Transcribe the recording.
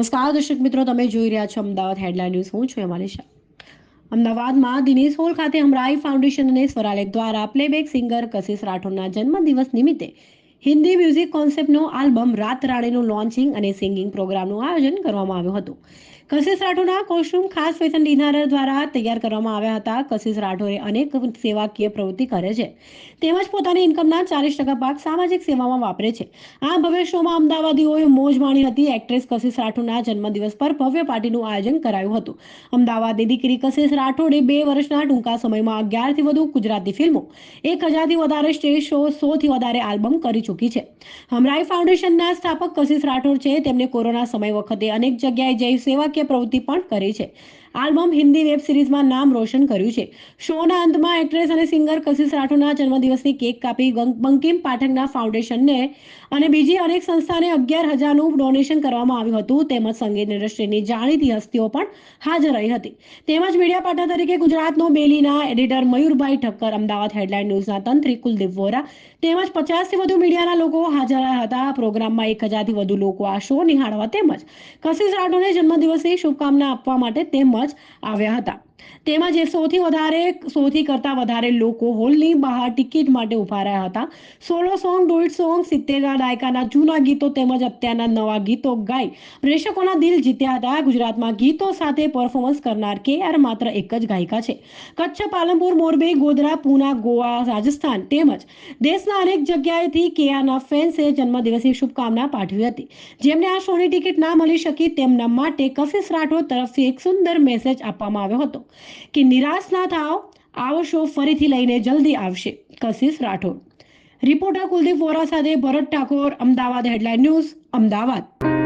નમસ્કાર, દર્શક મિત્રો, તમે જોઈ રહ્યા છો અમદાવાદ હેડલાઇન ન્યૂઝ હું છું અમારી શાહ. અમદાવાદમાં દિનેશ હોલ ખાતે હમરાઈ ફાઉન્ડેશન અને સ્વરાલેખ દ્વારા પ્લેબેક સિંગર કશિશ રાઠોડના જન્મદિવસ નિમિત્તે હિન્દી મ્યુઝિક કોન્સેપ્ટનો આલ્બમ રાત રાણીનું લોન્ચિંગ અને સિંગિંગ પ્રોગ્રામનું આયોજન કરવામાં આવ્યું હતું. કશિશ રાઠોડના કોસ્ટ્યુમ ખાસ ફેશન ડિઝાઇનર દ્વારા તૈયાર કરવામાં આવ્યા હતા. કશિશ રાઠોડે અનેક સેવાકીય પ્રવૃત્તિ કરે છે. તેમજ પોતાની ઇન્કમના ચાલીસ ટકા ભાગ સામાજિક સેવામાં વાપરે છે. આ ભવ્ય શોમાં અમદાવાદીઓએ મોજ માણી હતી. એક્ટ્રેસ કશિશ રાઠોડના જન્મદિવસ પર ભવ્ય પાર્ટીનું આયોજન કરાયું હતું. અમદાવાદની દીકરી કશિશ રાઠોડે બે વર્ષના ટૂંકા સમયમાં અગિયારથી વધુ ગુજરાતી ફિલ્મો, એક હજારથી વધારે સ્ટેજ શો, સોથી વધારે આલ્બમ કરી ચૂકી છે. હમરાઈ ફાઉન્ડેશનના સ્થાપક કશિશ રાઠોડ છે. તેમને કોરોના સમય વખતે અનેક જગ્યાએ જઈ સેવાકીય પ્રવૃત્તિ પણ કરી છે. આલ્બમ હિન્દી વેબ સિરીઝમાં નામ રોશન કર્યું છે. શોના અંતમાં એક્ટ્રેસ અને સિંગર કશિશ રાઠોડના જન્મદિવસની કેક કાપી બંકિમ પાઠકના ફાઉન્ડેશનને અને બીજી અનેક સંસ્થાને અગિયાર હજારનું ડોનેશન કરવામાં આવ્યું હતું. તેમજ સંગીત ઇન્ડસ્ટ્રીની જાણીતી હસ્તીઓ પણ હાજર રહી હતી. તેમજ મીડિયા પાર્ટનર તરીકે ગુજરાતનો બેલીના એડિટર મયુરભાઈ ઠક્કર, અમદાવાદ હેડલાઇન ન્યૂઝના તંત્રી કુલદીપ વોરા તેમજ પચાસથી વધુ મીડિયાના લોકો હાજર હતા. પ્રોગ્રામમાં એક હજારથી વધુ લોકો આ શો નિહાળવા તેમજ કશિશ રાઠોડને જન્મદિવસની શુભકામના આપવા માટે તેમજ આવ્યા હતા. તેમજ જે સૌથી વધારે, સૌથી કરતા વધારે લોકો હોલની બહાર ટિકિટ માટે ઊભા રહ્યા હતા. સોલો સોંગ ડુઇટ સોંગ સિત્તેરના દાયકાના જૂના ગીતો તેમજ અત્યારના નવા ગીતો ગાઈ પ્રેક્ષકોના દિલ જીત્યા હતા. ગુજરાતમાં ગીતો સાથે પરફોર્મન્સ કરનાર કે આર માત્ર એક જ ગાયિકા છે. કચ્છ, પાલનપુર, મોરબી, ગોધરા, પૂના, ગોવા, રાજસ્થાન તેમજ દેશના અનેક જગ્યાએથી કેઆરના ફેન્સે જન્મદિવસની શુભકામના પાઠવી હતી. જેમને આ શોની ટિકિટ ના મળી શકી તેમના માટે કશિશ રાઠોડ તરફથી એક સુંદર મેસેજ આપવામાં આવ્યો હતો. કે નિરાશ ના થાવ આવો શો ફરીથી લઈને જલ્દી આવશે. કશિશ રાઠોડ. રિપોર્ટર કુલદીપ વોરા સાથે ભરત ઠાકોર, અમદાવાદ હેડલાઇન ન્યૂઝ અમદાવાદ.